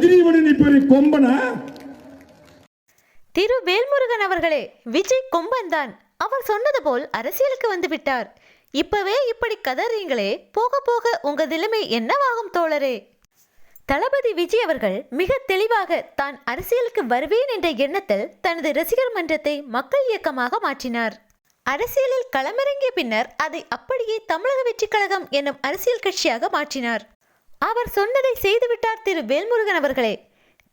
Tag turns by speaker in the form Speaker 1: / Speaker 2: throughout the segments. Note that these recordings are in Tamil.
Speaker 1: ரஜினிவனின் இப்படி கொம்பனா?
Speaker 2: திரு வேல்முருகன் அவர்களே விஜய் கொம்பன் தான் அவர் சொன்னது போல் அரசியலுக்கு வந்து விட்டார். இப்பவே இப்படி கதறீங்களே போக போக உங்க நிலைமை என்னவாகும் தோழரே? தளபதி விஜய் அவர்கள் மிக தெளிவாக தான் அரசியலுக்கு வருவேன் என்ற எண்ணத்தில் தனது ரசிகர் மன்றத்தை மக்கள் இயக்கமாக மாற்றினார். அரசியலில் களமிறங்கிய பின்னர் அதை அப்படியே தமிழக வெற்றி கழகம் என்னும் அரசியல் கட்சியாக மாற்றினார். அவர் சொன்னதை செய்துவிட்டார் திரு வேல்முருகன் அவர்களே.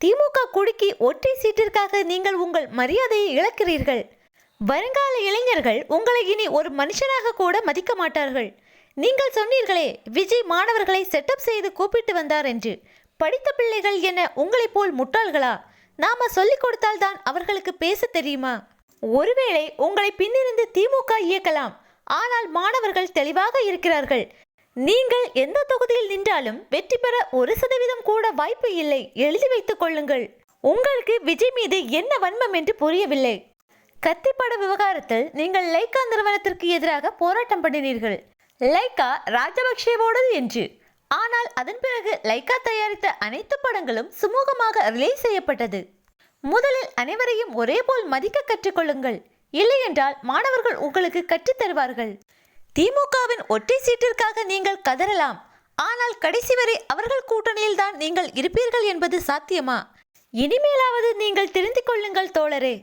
Speaker 2: திமுக குடுக்கி ஒற்றை சீட்டிற்காக நீங்கள் உங்கள் மரியாதையை இழக்கிறீர்கள். வருங்கால இளைஞர்கள் உங்களை இனி ஒரு மனுஷனாக கூட மதிக்க மாட்டார்கள். நீங்கள் சொன்னீர்களே விஜய் மாணவர்களை செட்டப் செய்து கூப்பிட்டு வந்தார் என்று. படித்த பிள்ளைகள் என உங்களைப் போல் முட்டாள்களா? நாம சொல்லிக் கொடுத்தால்தான் அவர்களுக்கு பேச தெரியுமா? ஒருவேளை உங்களை பின்னிருந்து திமுக இயக்கலாம். ஆனால் மாணவர்கள் தெளிவாக இருக்கிறார்கள். நீங்கள் எந்த தொகுதியில் நின்றாலும் வெற்றி பெற ஒரு சதவீதம் கூட வாய்ப்பு இல்லை. எழுதி வைத்துக் கொள்ளுங்கள். உங்களுக்கு விஜய் மீது என்ன வன்மம் என்று புரியவில்லை. கத்திப்பட விவகாரத்தில் நீங்கள் லைக்கா நிறுவனத்திற்கு எதிராக போராட்டம் பண்ணினீர்கள். லைக்கா ராஜபக்சேவோடது என்று. ஆனால் அதன் பிறகு லைக்கா தயாரித்த அனைத்து படங்களும் சுமூகமாக ரிலீஸ் செய்யப்பட்டது. முதலில் அனைவரையும் ஒரே போல் மதிக்க கற்றுக்கொள்ளுங்கள் இல்லையென்றால் மாணவர்கள் உங்களுக்கு கற்றுத் தருவார்கள். திமுகவின் ஒற்றை சீட்டிற்காக நீங்கள் கதறலாம். ஆனால் கடைசி வரை அவர்கள் கூட்டணியில் தான் நீங்கள் இருப்பீர்கள் என்பது சாத்தியமா? இனிமேலாவது நீங்கள் தெரிந்து கொள்ளுங்கள் தோழரே.